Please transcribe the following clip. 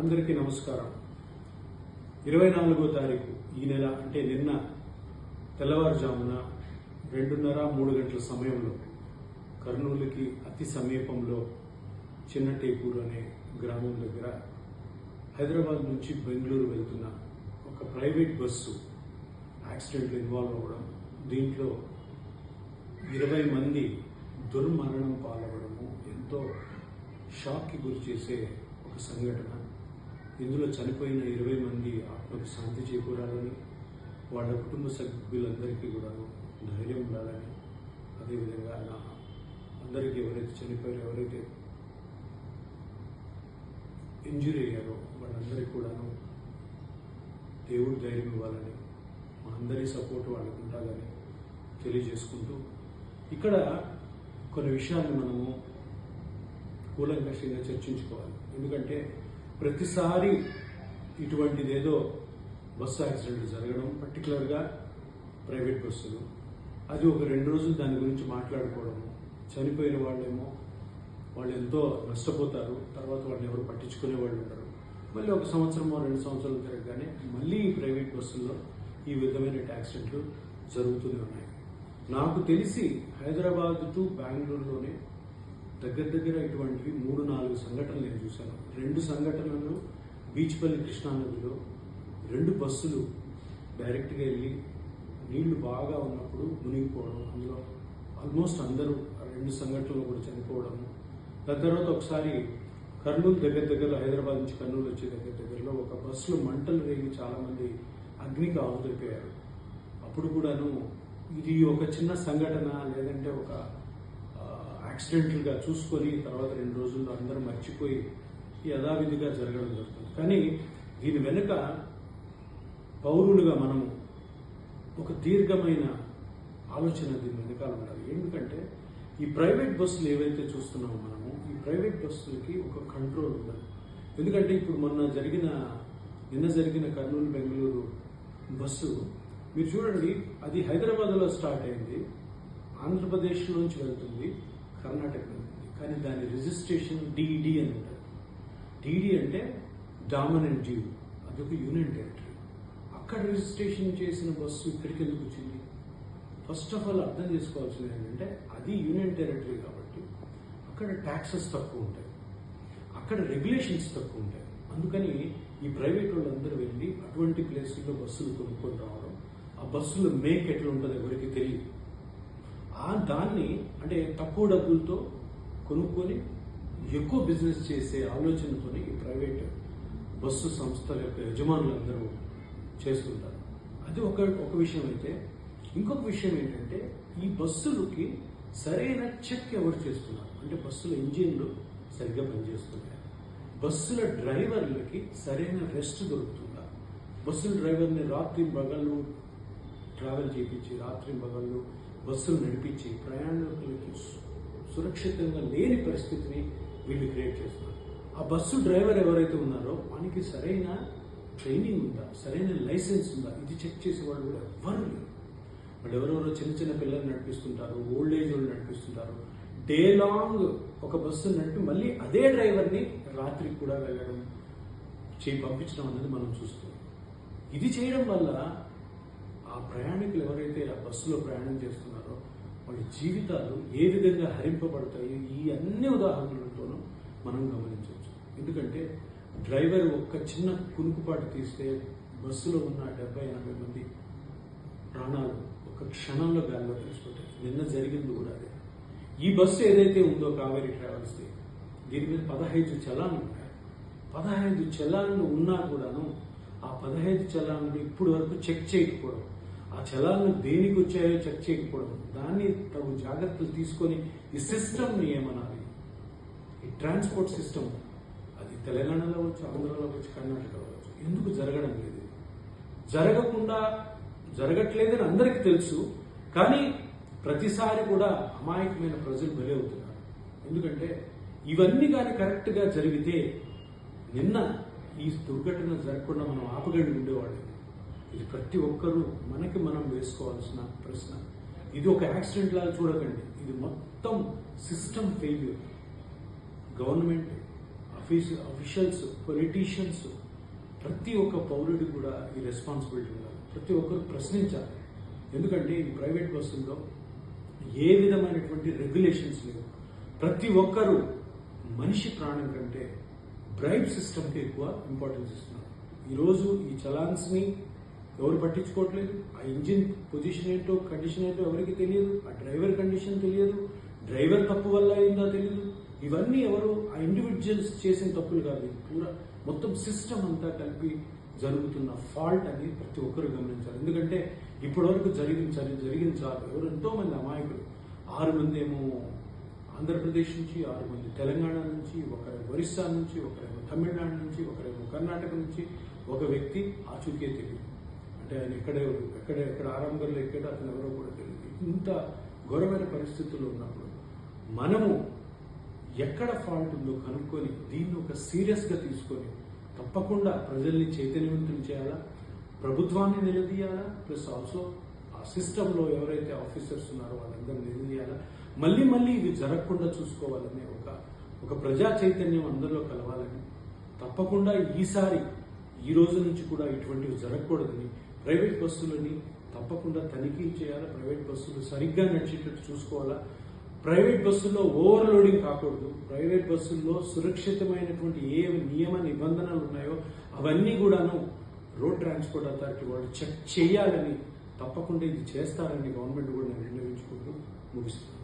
అందరికీ నమస్కారం. ఇరవై నాలుగో తారీఖు ఈ నెల అంటే నిన్న తెల్లవారుజామున రెండున్నర మూడు గంటల సమయంలో కర్నూలుకి అతి సమీపంలో చిన్నటేపూరు అనే గ్రామం దగ్గర హైదరాబాద్ నుంచి బెంగళూరు వెళ్తున్న ఒక ప్రైవేట్ బస్సు యాక్సిడెంట్లో ఇన్వాల్వ్ అవ్వడం దీంట్లో ఇరవై మంది దుర్మరణం పాల్గొనడము ఎంతో షాక్కి గురి చేసే ఒక సంఘటన. ఇందులో చనిపోయిన ఇరవై మంది ఆత్మకు శాంతి చేకూరాలని వాళ్ళ కుటుంబ సభ్యులందరికీ కూడా ధైర్యం ఉండాలని. అదేవిధంగా నా అందరికీ ఎవరైతే చనిపోయారో ఎవరైతే ఇంజురీ అయ్యారో వాళ్ళందరికీ కూడాను దేవుడు ధైర్యం ఇవ్వాలని మా అందరి సపోర్ట్ వాళ్ళకు ఉండాలని తెలియజేసుకుంటూ ఇక్కడ కొన్ని విషయాలను మనము కూలంకషంగా చర్చించుకోవాలి. ఎందుకంటే ప్రతిసారి ఇటువంటిది ఏదో బస్సు యాక్సిడెంట్ జరగడం పర్టికులర్గా ప్రైవేట్ బస్సులు. అది ఒక రెండు రోజులు దాని గురించి మాట్లాడుకోవడము. చనిపోయిన వాళ్ళేమో వాళ్ళు ఎంతో నష్టపోతారు. తర్వాత వాళ్ళని ఎవరు పట్టించుకునే వాళ్ళు ఉంటారు మళ్ళీ ఒక సంవత్సరమో రెండు సంవత్సరాలు తిరగగానే మళ్ళీ ఈ ప్రైవేట్ బస్సుల్లో ఈ విధమైన యాక్సిడెంట్లు జరుగుతూనే ఉన్నాయి. నాకు తెలిసి హైదరాబాద్ టు బెంగళూరులోనే దగ్గర దగ్గర ఇటువంటివి మూడు నాలుగు చూశాను రెండు సంఘటనలు బీచ్పల్లి కృష్ణానదిలో రెండు బస్సులు డైరెక్ట్గా వెళ్ళి నీళ్ళు బాగా ఉన్నప్పుడు మునిగిపోవడం అందులో ఆల్మోస్ట్ అందరూ ఆ రెండు సంఘటనలు కూడా చనిపోవడము. దాని తర్వాత ఒకసారి కర్నూలు దగ్గర దగ్గరలో హైదరాబాద్ నుంచి కర్నూలు వచ్చే దగ్గర దగ్గరలో ఒక బస్సులో మంటలు రేగి చాలామంది అగ్నికి ఆహుతైపోయారు. అప్పుడు కూడాను ఇది ఒక చిన్న సంఘటన లేదంటే ఒక యాక్సిడెంటల్గా చూసుకొని తర్వాత రెండు రోజుల్లో అందరూ మర్చిపోయి యథావిధిగా జరగడం జరుగుతుంది. కానీ దీని వెనుక పౌరులుగా మనము ఒక దీర్ఘమైన ఆలోచన దీని వెనకాల ఉండాలి. ఎందుకంటే ఈ ప్రైవేట్ బస్సులు ఏవైతే చూస్తున్నామో మనము ఈ ప్రైవేట్ బస్సులకి ఒక కంట్రోల్ ఉండాలి. ఎందుకంటే ఇప్పుడు మొన్న జరిగిన నిన్న జరిగిన కర్నూలు బెంగళూరు బస్సు మీరు చూడండి అది హైదరాబాద్లో స్టార్ట్ అయింది ఆంధ్రప్రదేశ్ నుంచి వెళ్తుంది కర్ణాటక వెళ్తుంది. కానీ దాని రిజిస్ట్రేషన్ డిడి అని ఉంటుంది. డీడీ అంటే డామినెంట్ డ్యూ అది ఒక యూనియన్ టెరిటరీ అక్కడ రిజిస్ట్రేషన్ చేసిన బస్సు ఇక్కడికి ఎందుకు వచ్చింది? ఫస్ట్ ఆఫ్ ఆల్ అర్థం చేసుకోవాల్సింది ఏంటంటే అది యూనియన్ టెరిటరీ కాబట్టి అక్కడ ట్యాక్సెస్ తక్కువ ఉంటాయి. అక్కడ రెగ్యులేషన్స్ తక్కువ ఉంటాయి. అందుకని ఈ ప్రైవేట్ వాళ్ళందరూ వెళ్ళి అటువంటి ప్లేసుల్లో బస్సులు కొనుక్కొని రావడం ఆ బస్సులో మేక్ ఎట్లా ఉంటుందో ఎవరికి తెలియదు. ఆ దాన్ని అంటే తక్కువ డబ్బులతో కొనుక్కొని ఎక్కువ బిజినెస్ చేసే ఆలోచనతో ఈ ప్రైవేట్ బస్సు సంస్థల యొక్క యజమానులందరూ చేస్తుంటారు. అది ఒక ఒక విషయం అయితే. ఇంకొక విషయం ఏంటంటే ఈ బస్సులకి సరైన చెక్ ఎవరు చేస్తున్నారు? అంటే బస్సుల ఇంజిన్లు సరిగ్గా పనిచేస్తున్నాయి? బస్సుల డ్రైవర్లకి సరైన రెస్ట్ దొరుకుతుందా? బస్సుల డ్రైవర్ని రాత్రి బగళ్ళు ట్రావెల్ చేయించి రాత్రి బగళ్ళు బస్సులు నడిపించి ప్రయాణికులకి సురక్షితంగా లేని పరిస్థితిని వీళ్ళు క్రియేట్ చేస్తున్నారు. ఆ బస్సు డ్రైవర్ ఎవరైతే ఉన్నారో వానికి సరైన ట్రైనింగ్ ఉందా? సరైన లైసెన్స్ ఉందా? ఇది చెక్ చేసే వాళ్ళు కూడా ఎవ్వరు లేరు. వాళ్ళు ఎవరెవరో చిన్న చిన్న పిల్లలు నడిపిస్తుంటారు ఓల్డ్ ఏజ్ వాళ్ళు నడిపిస్తుంటారు. డే లాంగ్ ఒక బస్సు నడిపి మళ్ళీ అదే డ్రైవర్ని రాత్రికి కూడా వెళ్ళడం చేయి పంపించడం అనేది మనం చూస్తున్నాం. ఇది చేయడం వల్ల ఆ ప్రయాణికులు ఎవరైతే ఆ బస్సులో ప్రయాణం చేస్తున్నారో వాళ్ళ జీవితాలు ఏ విధంగా హరింపబడతాయో ఈ అన్ని ఉదాహరణలతోనూ మనం గమనించవచ్చు. ఎందుకంటే డ్రైవర్ ఒక్క చిన్న కునుకుపాటు తీస్తే బస్సులో ఉన్న డెబ్బై ఎనభై మంది ప్రాణాలు ఒక క్షణంలో గాల్లో కలిసిపోతాయి. నిన్న జరిగింది కూడా అదే. ఈ బస్సు ఏదైతే ఉందో కావేరీ ట్రావెల్స్ది దీని మీద పదహైదు చలాన్లు ఉన్నాయి. పదహైదు చలాన్లు ఉన్నా కూడాను ఆ పదహైదు చలాన్లు ఇప్పుడు వరకు చెక్ చేయకపోవడం ఆ చలాన్లు దేనికి వచ్చాయో చెక్ చేయకపోవడం దాన్ని తగు జాగ్రత్తలు తీసుకొని ఈ సిస్టమ్ని ఏమనాలి? ఈ ట్రాన్స్పోర్ట్ సిస్టమ్ అది తెలంగాణలో అవ్వచ్చు ఆంధ్రలో అవ్వచ్చు కర్ణాటకలో అవ్వచ్చు ఎందుకు జరగడం లేదు? జరగకుండా జరగట్లేదని అందరికీ తెలుసు కానీ ప్రతిసారి కూడా అమాయకమైన ప్రజలు బలి అవుతున్నారు ఎందుకంటే ఇవన్నీ కానీ కరెక్ట్గా జరిగితే నిన్న ఈ దుర్ఘటన జరగకుండా మనం ఆపగడి ఉండేవాళ్ళం. ఇది ప్రతి ఒక్కరూ మనకి మనం వేసుకోవాల్సిన ప్రశ్న. ఇది ఒక యాక్సిడెంట్ లాగా చూడకండి. ఇది మొత్తం సిస్టమ్ ఫెయిల్యూర్. గవర్నమెంట్ ఆ అఫీస్ అఫీషియల్స్ పొలిటీషియన్స్ ప్రతి ఒక్క పౌరుడు కూడా ఈ రెస్పాన్సిబిలిటీ ఉండాలి. ప్రతి ఒక్కరు ప్రశ్నించాలి. ఎందుకంటే ఈ ప్రైవేట్ బస్సుల్లో ఏ విధమైనటువంటి రెగ్యులేషన్స్ లేవు. ప్రతి ఒక్కరూ మనిషి ప్రాణం కంటే బ్రైబ్ సిస్టమ్కి ఎక్కువ ఇంపార్టెన్స్ ఇస్తున్నారు. ఈరోజు ఈ చలాన్స్ని ఎవరు పట్టించుకోవట్లేదు? ఆ ఇంజిన్ పొజిషన్ ఏంటో కండిషన్ ఏంటో ఎవరికి తెలియదు? ఆ డ్రైవర్ కండిషన్ తెలియదు. డ్రైవర్ తప్పు వల్ల అయిందో తెలియదు ఇవన్నీ ఎవరు ఆ ఇండివిజువల్స్ చేసిన తప్పులు కాదు. ఇది పూరా మొత్తం సిస్టమ్ అంతా కలిపి జరుగుతున్న ఫాల్ట్ అని ప్రతి ఒక్కరు గమనించాలి. ఎందుకంటే ఇప్పటివరకు జరిగించాలి జరిగించాలి చాలు. ఎవరు ఎంతో మంది అమాయకులు. ఆరు మంది ఏమో ఆంధ్రప్రదేశ్ నుంచి ఆరు మంది తెలంగాణ నుంచి ఒకరు ఒరిస్సా నుంచి ఒకరేమో తమిళనాడు నుంచి ఒకరేమో కర్ణాటక నుంచి ఒక వ్యక్తి ఆచూకే తెలియదు అంటే ఆయన ఎక్కడ ఎక్కడ ఎక్కడ ఆరంభంలో ఎక్కడ అతను ఎవరో కూడా తెలియదు. ఇంత ఘోరమైన పరిస్థితుల్లో ఉన్నప్పుడు మనము ఎక్కడ ఫాల్ట్ ఉందో కనుక్కొని దీన్ని ఒక సీరియస్గా తీసుకొని తప్పకుండా ప్రజల్ని చైతన్యవంతం చేయాలా? ప్రభుత్వాన్ని నిలదీయాలా? ప్లస్ ఆల్సో ఆ సిస్టంలో ఎవరైతే ఆఫీసర్స్ ఉన్నారో వాళ్ళందరూ నిలదీయాలా? మళ్ళీ మళ్ళీ ఇవి జరగకుండా చూసుకోవాలనే ఒక ఒక ప్రజా చైతన్యం అందరిలో కలవాలని తప్పకుండా ఈసారి ఈ రోజు నుంచి కూడా ఇటువంటివి జరగకూడదని ప్రైవేట్ బస్సులని తప్పకుండా తనిఖీ చేయాలా? ప్రైవేట్ బస్సులు సరిగ్గా నడిచేటట్టు చూసుకోవాలా? ప్రైవేట్ బస్సుల్లో ఓవర్లోడింగ్ కాకూడదు. ప్రైవేట్ బస్సుల్లో సురక్షితమైనటువంటి ఏ నియమ నిబంధనలు ఉన్నాయో అవన్నీ కూడాను రోడ్ ట్రాన్స్పోర్ట్ అథారిటీ వాళ్ళు చెక్ చేయాలని తప్పకుండా ఇది చేస్తారని గవర్నమెంట్ కూడా నేను నిర్ణయించుకుంటూ ముగిస్తున్నాను